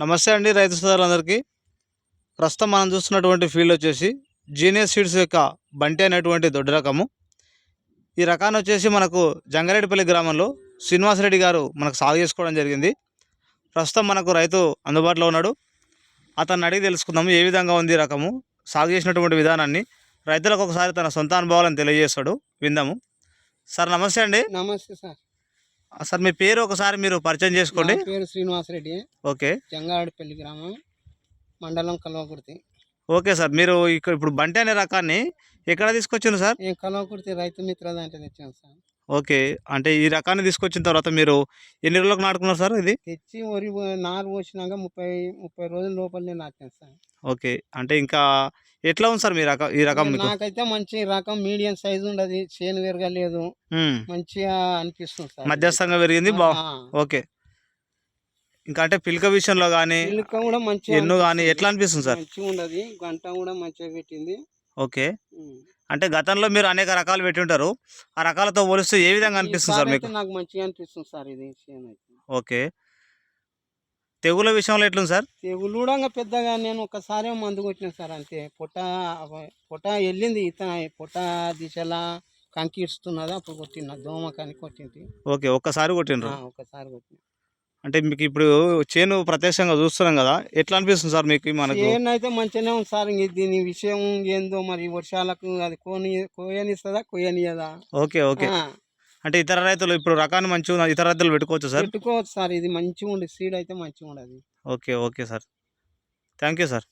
నమస్తే అండి రైతు సోదరులందరికీ. ప్రస్తుతం మనం చూస్తున్నటువంటి ఫీల్డ్ వచ్చేసి జీనియస్ సీడ్స్ యొక్క బంటి అనేటువంటి దొడ్డు రకము. ఈ రకాన్ని వచ్చేసి మనకు జంగారెడ్డిపల్లి గ్రామంలో శ్రీనివాసరెడ్డి గారు మనకు సాగు చేసుకోవడం జరిగింది. ప్రస్తుతం మనకు రైతు అందుబాటులో ఉన్నాడు. అతన్ని అడిగి తెలుసుకుందాము ఏ విధంగా ఉంది ఈ రకము సాగు చేసినటువంటి విధానాన్ని. రైతులకు ఒకసారి తన సొంత అనుభవాలను తెలియజేస్తాడు. విందాము. సార్ నమస్తే అండి. నమస్తే సార్. సార్ మీ పేరు ఒకసారి మీరు పరిచయం చేసుకోండి. పేరు శ్రీనివాసరెడ్డి ఓకే. జంగాడిపల్లి గ్రామం మండలం కల్వకుర్తి. ఓకే సార్ మీరు ఇక్కడ ఇప్పుడు బంటి అనే రకాన్ని ఎక్కడ తీసుకొచ్చిండ్రు సార్? నేను కల్వకుర్తి రైతు మిత్ర దాంట్లో తెచ్చాను సార్. ఓకే. అంటే ఈ రకాన్ని తీసుకొచ్చిన తర్వాత మీరు ఎన్ని రోజులకు నాటుకున్నారు సార్ ఇది? తెచ్చి వరి నారు పోసినాక ముప్పై ముప్పై రోజుల లోపలనే నాటాను సార్. ఓకే. అంటే ఇంకా ఎట్లా ఉంది సార్ మీ రకం ఈ రకం మీకు? నాకైతే మంచి రకం మీడియం సైజు ఉండదు చేను విరగలేదు. మంచిగా అనిపిస్తుంది సార్. మధ్యస్థంగా పెరిగింది బా ఓకే. ఇంకా అంటే పిలక విషయంలో కానీ పిలక కూడా మంచిగా ఎన్ను కానీ. ఎట్లా అనిపిస్తుంది సార్? మంచిగా ఉండదు గంట కూడా మంచిగా పెట్టింది. ఓకే. అంటే గతంలో మీరు అనేక రకాలు పెట్టి ఉంటారు ఆ రకాలతో పోలిస్తే ఏ విధంగా అనిపిస్తుంది సార్ మీకు? నాకు మంచిగా అనిపిస్తుంది సార్ ఇది ఓకే. తెగుల విషయంలో ఎట్లుంది సార్? తెగులు కూడా పెద్దగా నేను ఒకసారి మందు కొట్టిన సార్ అంతే. పొట్ట పొట్ట వెళ్ళింది ఇతన పొట్ట దిశలా కంకి ఇస్తున్నది అప్పుడు కొట్టిన దోమ కానీ కొట్టింది. ఓకే ఒక్కసారి కొట్టిండ్రు? ఆ, ఒకసారి కొట్టిన. అంటే మీకు ఇప్పుడు చేను ప్రత్యక్షంగా చూస్తున్నాం కదా ఎట్లా అనిపిస్తుంది సార్ మీకు మనకు? చేను అయితే మంచిగానే ఉంది సార్ దీని విషయం ఏందో మరి వర్షాలకు అది కోని కోయనిస్తుందా కొయ్యనియదా ఓకే ఓకే. అంటే ఇతర రైతులు ఇప్పుడు రకాన్ని మంచిగా ఇతర రైతులు పెట్టుకోవచ్చు సార్? పెట్టుకోవచ్చు సార్. ఇది మంచిగా ఉండే సీడ్ అయితే మంచిగా ఉండదు okay okay sir. Thank you sir.